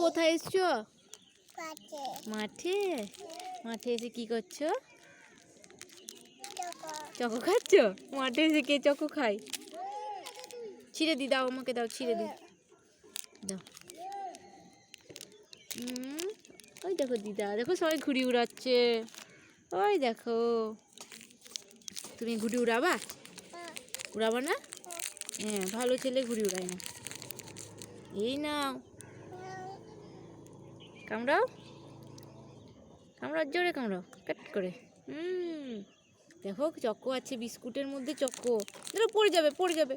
কোথায় এসছো? মাঠে। মাঠে? এসে কি করছ? চকো। খাচ্ছো? মাঠে এসে কে চকো খায়? ছিঁড়ে দি দাও আমাকে দাও ছিঁড়ে দি। দাও। হুম ওই দেখো দিদা দেখো সবাই ঘুড়ি উড়াচ্ছে। ওই দেখো। তুমি ঘুড়ি উড়াবা? উড়াবা না? হ্যাঁ ভালো ছেলে ঘুড়ি উড়ায় না। এই নাও। কামড়াও। কামড়াও, জোরে কামড়াও কাট করে। হুম। দেখো, চক্কো আছে বিস্কুটের মধ্যে, চক্কো। দেখো পড়ে যাবে পড়ে যাবে।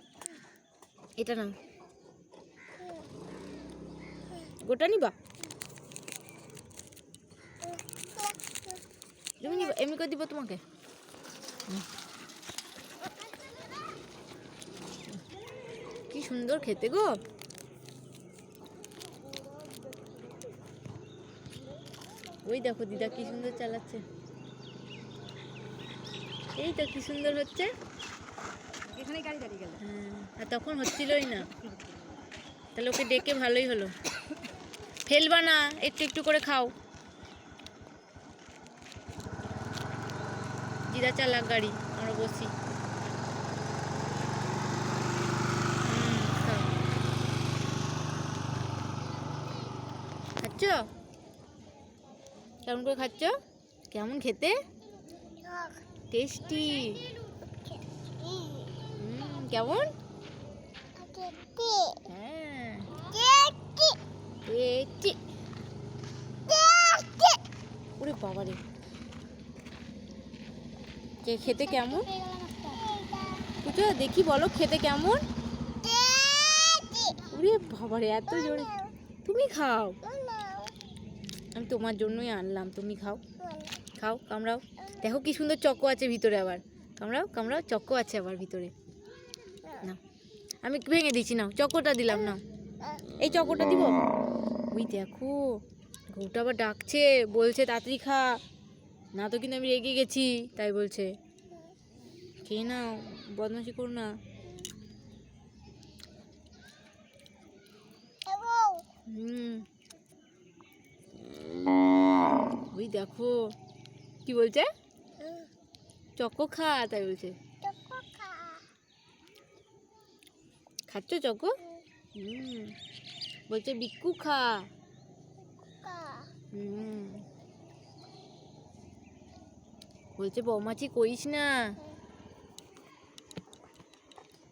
এটা নাও। গোটা নিবা? তুমি নিবা, এমনি করে দিব তোমাকে। কি সুন্দর খেতে গো। ওই দেখো দিদা কি সুন্দর চালাচ্ছে। এই তো কি সুন্দর হচ্ছে। এখানে গাড়ি দাঁড়িয়ে গেল। হ্যাঁ আর তখন হচ্ছিলই না। তাহলে ওকে ডেকে ভালোই হলো। ফেলবা না একটু একটু করে খাও। দিদা চালাক গাড়ি আমরা বসি। খাচ্ছ? কেমন করে খাচ্ছ? কেমন খেতে? টেস্টি। কেমন? হ্যাঁ। ওরে বাবা রে। কে, খেতে কেমন? পুজো, দেখি বলো খেতে কেমন? ওরে বাবা রে, এত জোরে। তুমি খাও। তোমার জন্যই আনলাম। তুমি খাও। খাও কামড়াও। দেখো কি সুন্দর চক্কো আছে ভিতরে আবার। কামড়াও কামড়াও চক্কো আছে আবার ভিতরে। না আমি ভেঙে দিচ্ছি নাও। চক্কোটা দিলাম না এই চক্কোটা দিব? ওই দেখো ঘুটা আবার ডাকছে বলছে তাড়াতাড়ি খা। না তো কিন্তু আমি রেগে গেছি তাই বলছে। খেয়ে নাও বদমাশি করো না। হুম। ওই দেখো কি বলছে? চকো খা তাই বলছে। খাচ্ছ চকো? হুম। বলছে বিক্কু খা। হুম। বলছে বৌমাছি করিস না।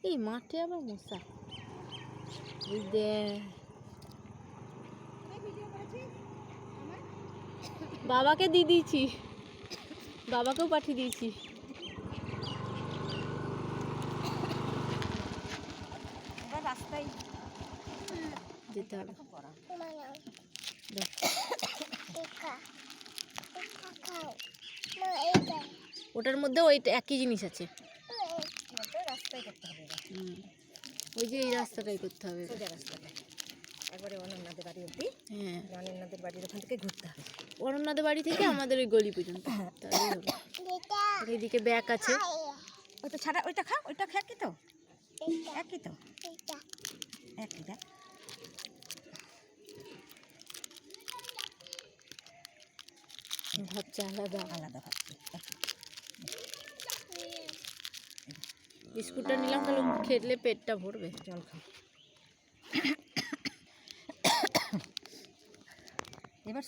এই মাঠে আবার মশা। ওই দেখ বাবাকে দিয়ে দিয়েছি। বাবাকেও পাঠিয়ে দিয়েছি। রাস্তায় যেতে হবে। ওটার মধ্যে ওই একই জিনিস আছে। ওই যে এই রাস্তাটাই করতে হবে। একবারে অনন্যাদের বাড়ি অব্দি হ্যাঁ। অনন্যাদের বাড়ির ওখান থেকে ঘুরতে হবে। অরণ্যদের বাড়ি থেকে আমাদের ওই গলি পর্যন্ত। এইদিকে ব্যাগ আছে। ওই তো ছাড়া ওইটা খা ওইটা খা কি তো? একই তো? একই দেখ। ভাবছে আলাদা। আলাদা ভাবছি বিস্কুটটা নিলাম তাহলে খেলে পেটটা ভরবে। জল খাও